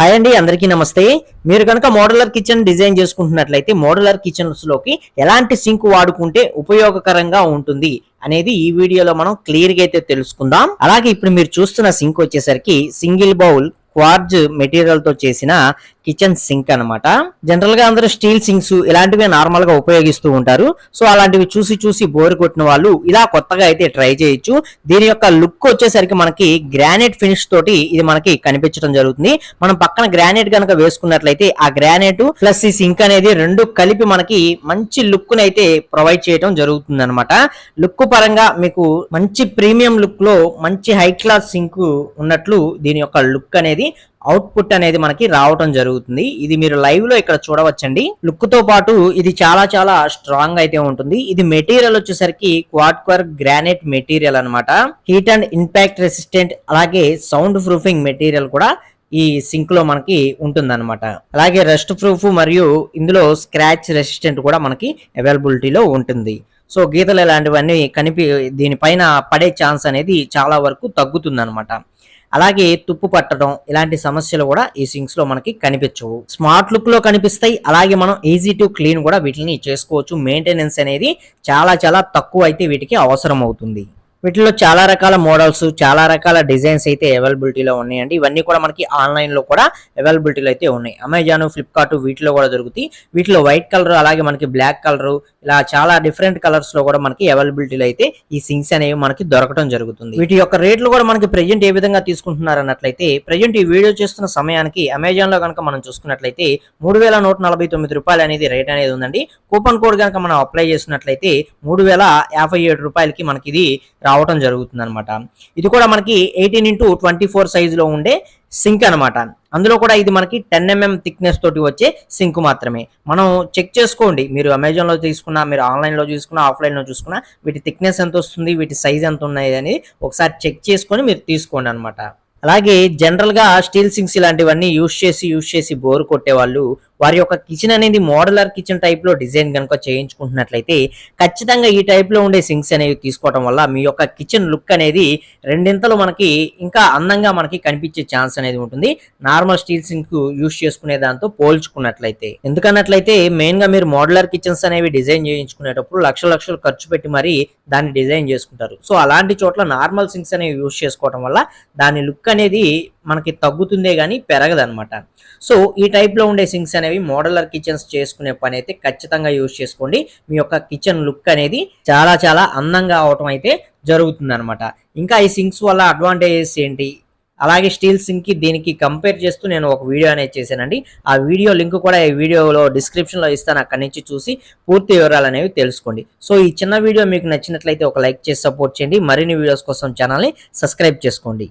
Hi అండి అందరికీ నమస్తే. మీరు కనుక మోడలర్ కిచెన్ డిజైన్ చేసుకుంటున్నట్లయితే మోడలర్ కిచెన్స్లోకి ఎలాంటి సింక్ వాడుకుంటే ఉపయోగకరంగా ఉంటుంది అనేది ఈ వీడియోలో మనం క్లియర్గా అయితే తెలుసుకుందాం. అలాగే ఇప్పుడు మీరు చూస్తున్న సింక్ వచ్చేసరికి సింగిల్ బౌల్ క్వార్జ్ మెటీరియల్తో చేసిన కిచెన్ సింక్ అన్నమాట. జనరల్గా అందరూ స్టీల్ సింక్స్ ఇలాంటివి నార్మల్గా ఉపయోగిస్తూ ఉంటారు. సో అలాంటివి చూసి చూసి బోర్ కొట్టిన వాళ్ళు ఇలా కొత్తగా అయితే ట్రై చేయొచ్చు. దీని యొక్క లుక్ వచ్చేసరికి మనకి గ్రానైట్ ఫినిష్ తోటి ఇది మనకి కనిపించడం జరుగుతుంది. మనం పక్కన గ్రానైట్ కనుక వేసుకున్నట్లయితే ఆ గ్రానైట్ ప్లస్ ఈ సింక్ అనేది రెండు కలిపి మనకి మంచి లుక్ అయితే ప్రొవైడ్ చేయడం జరుగుతుంది అనమాట లుక్ పరంగా మీకు మంచి ప్రీమియం లుక్లో మంచి హై క్లాస్ సింక్ ఉన్నట్లు దీని యొక్క లుక్ అనేది అవుట్పుట్ అనేది మనకి రావటం జరుగుతుంది. ఇది మీరు లైవ్లో ఇక్కడ చూడవచ్చండి. లుక్తో పాటు ఇది చాలా చాలా స్ట్రాంగ్ అయితే ఉంటుంది. ఇది మెటీరియల్ వచ్చేసరికి క్వాడ్క్వర్ గ్రానైట్ మెటీరియల్ అన్నమాట. హీట్ అండ్ ఇంపాక్ట్ రెసిస్టెంట్ అలాగే సౌండ్ ప్రూఫింగ్ మెటీరియల్ కూడా ఈ సింక్లో మనకి ఉంటుందన్నమాట. అలాగే రెస్ట్ ప్రూఫ్ మరియు ఇందులో స్క్రాచ్ రెసిస్టెంట్ కూడా మనకి అవైలబిలిటీలో ఉంటుంది. సో గీతలు ఇలాంటివన్నీ కనిపి దీనిపైన పడే ఛాన్స్ అనేది చాలా వరకు తగ్గుతుందన్నమాట. అలాగే తుప్పు పట్టడం ఇలాంటి సమస్యలు కూడా ఈ సింక్స్లో మనకి కనిపించవు. స్మార్ట్ లుక్లో కనిపిస్తాయి అలాగే మనం ఈజీ టు క్లీన్ కూడా వీటిని చేసుకోవచ్చు. మెయింటెనెన్స్ అనేది చాలా చాలా తక్కువ అయితే వీటికి అవసరం అవుతుంది వీటిలో చాలా రకాల మోడల్స్ చాలా రకాల డిజైన్స్ అయితే అవైలబిలిటీలో ఉన్నాయండి. ఇవన్నీ కూడా మనకి ఆన్లైన్లో కూడా అవైలబిలిటీలో అయితే ఉన్నాయి. అమెజాన్ ఫ్లిప్కార్ట్ వీటిలో కూడా దొరుకుతాయి. వీటిలో వైట్ కలర్ అలాగే మనకి బ్లాక్ కలర్ ఇలా చాలా డిఫరెంట్ కలర్స్లో కూడా మనకి అవైలబిలిటీలో అయితే ఈ సింక్స్ అనేవి మనకి దొరకడం జరుగుతుంది. వీటి యొక్క రేట్లు కూడా మనకి ప్రెజెంట్ ఏ విధంగా తీసుకుంటున్నారు అన్నట్లయితే ప్రెజెంట్ ఈ వీడియో చేస్తున్న సమయానికి అమెజాన్లో కనుక మనం చూసుకున్నట్లయితే మూడు వేల నూట నలభై తొమ్మిది రూపాయలు అనేది రేట్ అనేది ఉందండి. కూపన్ కోడ్ కనుక మనం అప్లై చేసినట్లయితే మూడు వేల యాభై ఏడు రూపాయలకి మనకి ఇది రావటం జరుగుతుంది అనమాట ఇది కూడా మనకి ఎయిటీన్ ఇంటూ ట్వంటీ ఫోర్ సైజులో ఉండే సింక్ అనమాట అందులో కూడా ఇది మనకి టెన్ ఎంఎం థిక్నెస్ తోటి వచ్చే సింక్ మాత్రమే. మనం చెక్ చేసుకోండి. మీరు అమెజాన్లో తీసుకున్నా మీరు ఆన్లైన్లో చూసుకున్నా ఆఫ్లైన్లో చూసుకున్నా వీటి థిక్నెస్ ఎంత వస్తుంది వీటి సైజ్ ఎంత ఉన్నాయి అని ఒకసారి చెక్ చేసుకొని మీరు తీసుకోండి అనమాట అలాగే జనరల్గా స్టీల్ సింక్స్ ఇలాంటివన్నీ యూస్ చేసి యూస్ చేసి బోర్ కొట్టే వాళ్ళు వారి యొక్క కిచెన్ అనేది మోడలర్ కిచెన్ టైప్లో డిజైన్ కనుక చేయించుకుంటున్నట్లయితే ఖచ్చితంగా ఈ టైప్లో ఉండే సింక్స్ అనేవి తీసుకోవడం వల్ల మీ యొక్క కిచెన్ లుక్ అనేది రెండింతలు మనకి ఇంకా అందంగా మనకి కనిపించే ఛాన్స్ అనేది ఉంటుంది. నార్మల్ స్టీల్ సింక్ యూస్ చేసుకునే దాంతో పోల్చుకున్నట్లయితే. ఎందుకన్నట్లయితే మెయిన్గా మీరు మోడలర్ కిచెన్స్ అనేవి డిజైన్ చేయించుకునేటప్పుడు లక్ష లక్షలు ఖర్చు పెట్టి మరి దాన్ని డిజైన్ చేసుకుంటారు. సో అలాంటి చోట్ల నార్మల్ సింక్స్ అనేవి యూస్ చేసుకోవడం వల్ల దాని లుక్ అనేది మనకి తగ్గుతుందే కానీ పెరగదనమాట సో ఈ టైప్లో ఉండే సింక్స్ అనేవి మోడలర్ కిచెన్స్ చేసుకునే పని అయితే ఖచ్చితంగా యూజ్ చేసుకోండి. మీ యొక్క కిచెన్ లుక్ అనేది చాలా చాలా అందంగా అవటం అయితే జరుగుతుందనమాట ఇంకా ఈ సింక్స్ వల్ల అడ్వాంటేజెస్ ఏంటి? అలాగే స్టీల్ సింక్కి దీనికి కంపేర్ చేస్తూ నేను ఒక వీడియో అనేది చేశానండి. ఆ వీడియో లింక్ కూడా ఈ వీడియోలో డిస్క్రిప్షన్లో ఇస్తాను. అక్కడి నుంచి చూసి పూర్తి వివరాలు అనేవి తెలుసుకోండి. సో ఈ చిన్న వీడియో మీకు నచ్చినట్లయితే ఒక లైక్ చేసి సపోర్ట్ చేయండి. మరిన్ని వీడియోస్ కోసం ఛానల్ని సబ్స్క్రైబ్ చేసుకోండి.